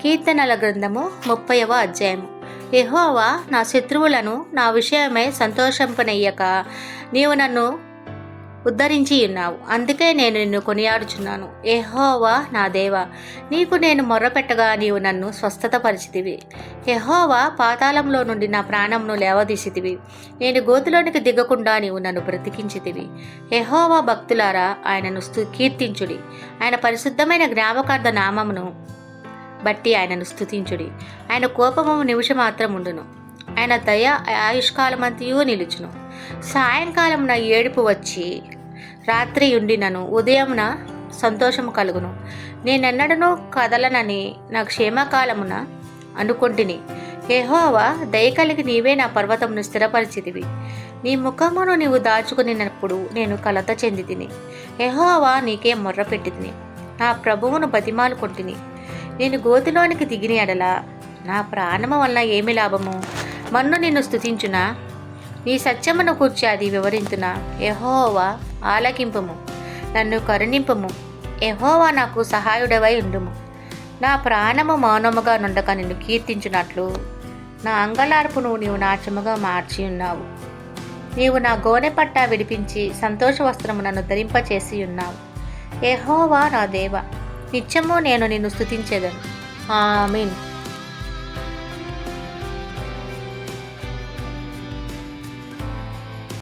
కీర్తనల గ్రంథము ముప్పైవ అధ్యాయము. ఎహోవా నా శత్రువులను నా విషయమై సంతోషంపనయ్యక నీవు నన్ను ఉద్ధరించి ఉన్నావు. అందుకే నేను నిన్ను కొనియాడుచున్నాను. ఎహోవా నా దేవా నీకు నేను మొర్రపెట్టగా నీవు నన్ను స్వస్థత పరిచితివి పాతాళంలో నుండి నా ప్రాణంను లేవదీసితివి. నేను గోతులోనికి దిగకుండా నీవు నన్ను బ్రతికించితివి. ఎహోవా భక్తులారా ఆయనను స్తు కీర్తించుడి. ఆయన పరిశుద్ధమైన జ్ఞాపకార్థ నామమును బట్టి ఆయనను స్తుతించుడి. ఆయన కోపము నిమిషం మాత్రం ఉండును. ఆయన దయ ఆయుష్కాలమంతయు నిలుచును. సాయంకాలమున ఏడుపు వచ్చి రాత్రి ఉండినను ఉదయమున సంతోషము కలుగును. నేనెన్నడనూ కదలనని నా క్షేమకాలమున అనుకొంటిని. ఏహోవా దయ కలిగి నీవే నా పర్వతమును స్థిరపరిచితివి. నీ ముఖమును నీవు దాచుకునినప్పుడు నేను కలత చెంది తిని ఎహోవా నీకే మొర్రపెట్టి తిని నా ప్రభువును బతిమాలుకొంటిని. నేను గోతిలోనికి దిగిన ఎడల నా ప్రాణము వలన ఏమి లాభము? మన్ను నిన్ను స్థుతించునా నీ సత్యమును కూర్చి అది వివరించునా ఎహోవా ఆలకింపము నన్ను కరుణింపము. ఎహోవా నాకు సహాయుడవై ఉండుము. నా ప్రాణము మౌనముగా నుండక నిన్ను కీర్తించినట్లు నా అంగలార్పును నీవు నాట్యముగా మార్చి ఉన్నావు. నీవు నా గోనె పట్టా విడిపించి సంతోష వస్త్రము నన్ను ధరింపచేసి ఉన్నావు. ఎహోవా నా దేవ నిత్యము నేను నిన్ను స్తుతించేదను. మీన్